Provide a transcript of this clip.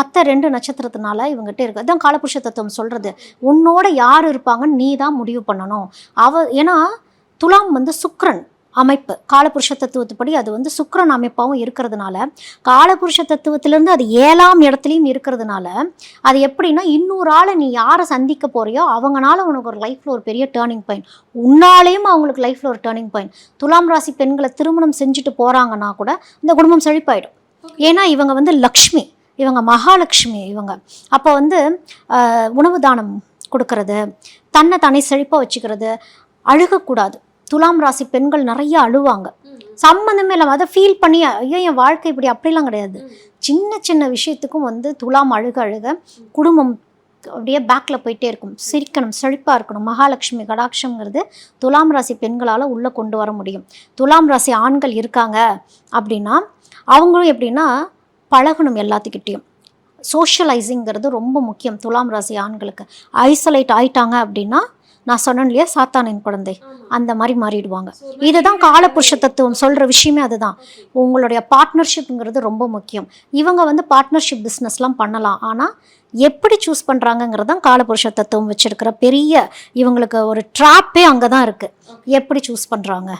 மற்ற ரெண்டு நட்சத்திரத்தினால இவங்ககிட்ட இருக்கு. அதான் காலபுருஷ தத்துவம் சொல்கிறது உன்னோட யார் இருப்பாங்கன்னு நீ தான் முடிவு பண்ணணும். அவ ஏன்னா துலாம் வந்து சுக்கிரன் அமைப்பு. காலபுருஷ தத்துவத்துப்படி அது வந்து சுக்கிரன் அமைப்பாகவும் இருக்கிறதுனால காலபுருஷ தத்துவத்திலேருந்து அது ஏழாம் இடத்துலையும் இருக்கிறதுனால அது எப்படின்னா இன்னொரு ஆளை நீ யாரை சந்திக்க போறியோ அவங்கனால உனக்கு ஒரு லைஃப்பில் ஒரு பெரிய டேர்னிங் பாயிண்ட் உன்னாலேயும் அவங்களுக்கு லைஃப்பில் ஒரு டேர்னிங் பாயிண்ட் துலாம் ராசி பெண்களை திருமணம் செஞ்சுட்டு போகிறாங்கன்னா கூட இந்த குடும்பம் செழிப்பாயிடும். ஏன்னா இவங்க வந்து லக்ஷ்மி. இவங்க மகாலட்சுமி இவங்க. அப்போ வந்து உணவு தானம் கொடுக்கறது தன்னை தானே செழிப்பாக வச்சுக்கிறது அழுகக்கூடாது. துலாம் ராசி பெண்கள் நிறைய அழுவாங்க. சம்மந்தமே இல்லாமல் அதை ஃபீல் பண்ணி ஐயோ என் வாழ்க்கை இப்படி அப்படிலாம் கிடையாது. சின்ன சின்ன விஷயத்துக்கும் வந்து துலாம் அழுக அழுக குடும்பம் அப்படியே பேக்கில் போயிட்டே இருக்கும். சிரிக்கணும் செழிப்பாக இருக்கணும். மகாலட்சுமி கடாட்சம்ங்கிறது துலாம் ராசி பெண்களால் உள்ளே கொண்டு வர முடியும். துலாம் ராசி ஆண்கள் இருக்காங்க அப்படின்னா அவங்களும் எப்படின்னா பழகணும் எல்லாத்துக்கிட்டேயும். சோஷியலைசிங்கிறது ரொம்ப முக்கியம். துலாம் ராசி ஆண்களுக்கு. ஐசோலேட் ஆயிட்டாங்க அப்படின்னா நான் சொன்னேன் இல்லையா சாத்தானின் குழந்தை. அந்த மாதிரி மாறிடுவாங்க. இதுதான் காலபுருஷ தத்துவம் சொல்கிற விஷயமே அதுதான். உங்களுடைய பார்ட்னர்ஷிப்ங்கிறது ரொம்ப முக்கியம். இவங்க வந்து பார்ட்னர்ஷிப் பிஸ்னஸ்லாம் பண்ணலாம். ஆனால் எப்படி சூஸ் பண்ணுறாங்கங்கிறது தான் காலபுருஷ தத்துவம் வச்சிருக்கிற பெரிய இவங்களுக்கு ஒரு ட்ராப்பே அங்கே தான் இருக்குது எப்படி சூஸ் பண்ணுறாங்க